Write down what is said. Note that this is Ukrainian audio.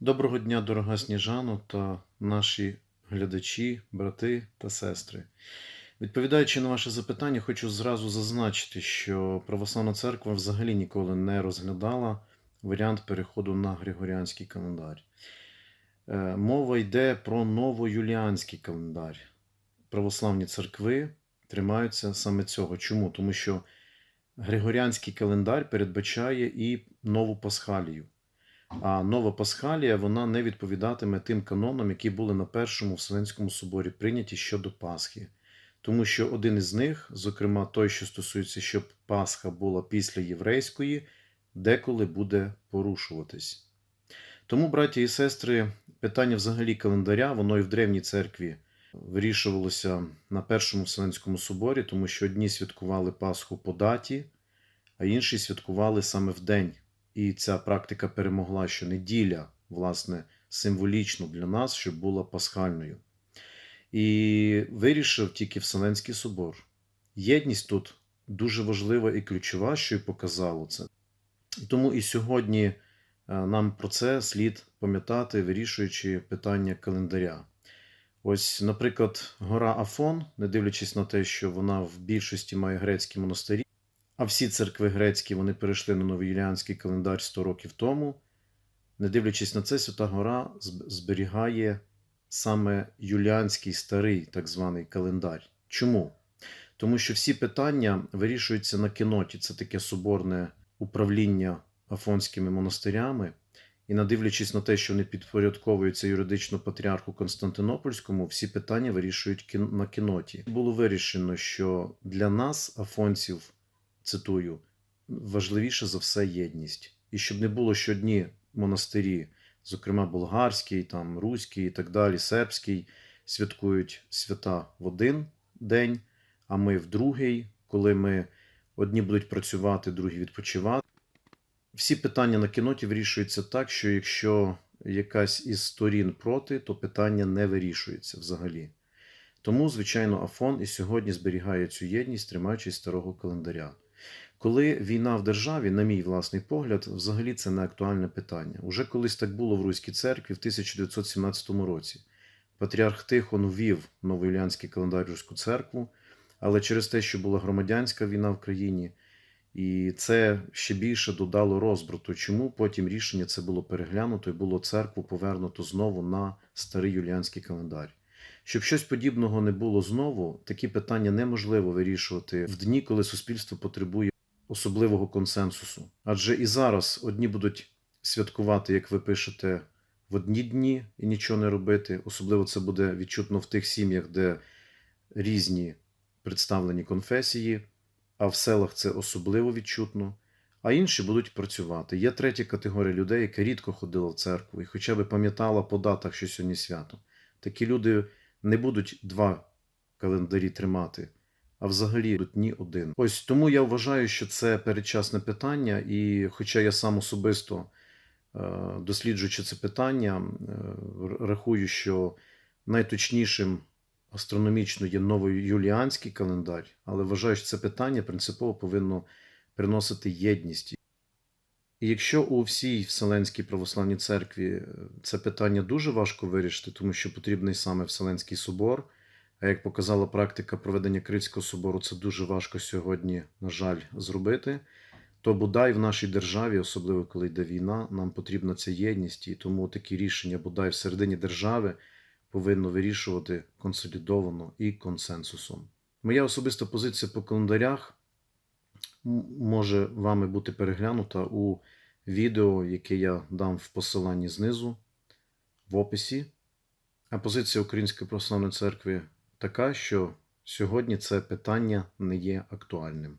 Доброго дня, дорога Сніжано та наші глядачі, брати та сестри. Відповідаючи на ваше запитання, хочу зразу зазначити, що Православна церква взагалі ніколи не розглядала варіант переходу на Григоріанський календар. Е, Мова йде про новоюліанський календар. Православні церкви тримаються саме цього. Чому? Тому що Григоріанський календар передбачає і нову пасхалію. А нова Пасхалія вона не відповідатиме тим канонам, які були на першому Вселенському соборі прийняті щодо Пасхи. Тому що один із них, зокрема той, що стосується, щоб Пасха була після єврейської, деколи буде порушуватись. Тому, браті і сестри, питання взагалі календаря, воно і в Древній церкві вирішувалося на Першому Вселенському соборі, тому що одні святкували Пасху по даті, а інші святкували саме в день. І ця практика перемогла, що неділя, власне, символічно для нас, щоб була пасхальною. І вирішив тільки Вселенський собор. Єдність тут дуже важлива і ключова, що й показало це. Тому і сьогодні е, нам про це слід пам'ятати, вирішуючи питання календаря. Ось, наприклад, гора Афон, не дивлячись на те, що вона в більшості має грецькі монастирі, а всі церкви грецькі вони перейшли на новоюліанський календар 100 років тому. Не дивлячись на це, Свята Гора зберігає саме юліанський старий так званий календар. Чому? Тому що всі питання вирішуються на кіноті. Це таке соборне управління афонськими монастирями. І не дивлячись на те, що вони підпорядковуються юридично патріарху Константинопольському, всі питання вирішують на кіноті. Було вирішено, що для нас, афонців, цитую, важливіше за все єдність. І щоб не було, що одні монастирі, зокрема болгарський, там, руський і так далі, сербський, святкують свята в один день, а ми в другий, коли ми одні будуть працювати, другі відпочивати. Всі питання на кіноті вирішуються так, що якщо якась із сторін проти, то питання не вирішується взагалі. Тому, звичайно, Афон і сьогодні зберігає цю єдність, тримаючись старого календаря. Коли війна в державі, на мій власний погляд, взагалі це не актуальне питання. Уже колись так було в Руській церкві в 1917 році. Патріарх Тихон ввів новоюліанський календар Руську церкву, але через те, що була громадянська війна в країні, і це ще більше додало розбрату. Чому потім рішення це було переглянуто і було церкву повернуто знову на старий юліанський календар. Щоб щось подібного не було знову, такі питання неможливо вирішувати в дні, коли суспільство потребує особливого консенсусу. Адже і зараз одні будуть святкувати, як ви пишете, в одні дні і нічого не робити. Особливо це буде відчутно в тих сім'ях, де різні представлені конфесії, а в селах це особливо відчутно. А інші будуть працювати. Є третя категорія людей, яка рідко ходила в церкву і хоча б пам'ятала по датах, що сьогодні свято. Такі люди не будуть два календарі тримати, а взагалі ні один. Ось тому я вважаю, що це передчасне питання, і хоча я сам особисто е, досліджуючи це питання, е, рахую, що найточнішим астрономічно є новоюліанський календар, але вважаю, що це питання принципово повинно приносити єдність. І якщо у всій Вселенській православній церкві е, це питання дуже важко вирішити, тому що потрібний саме Вселенський собор, а як показала практика проведення Критського собору, це дуже важко сьогодні, на жаль, зробити, то бодай в нашій державі, особливо коли йде війна, нам потрібна ця єдність, і тому такі рішення бодай всередині держави повинно вирішувати консолідовано і консенсусом. Моя особиста позиція по календарях може вами бути переглянута у відео, яке я дам в посиланні знизу в описі. А позиція Української православної церкви така, що сьогодні це питання не є актуальним.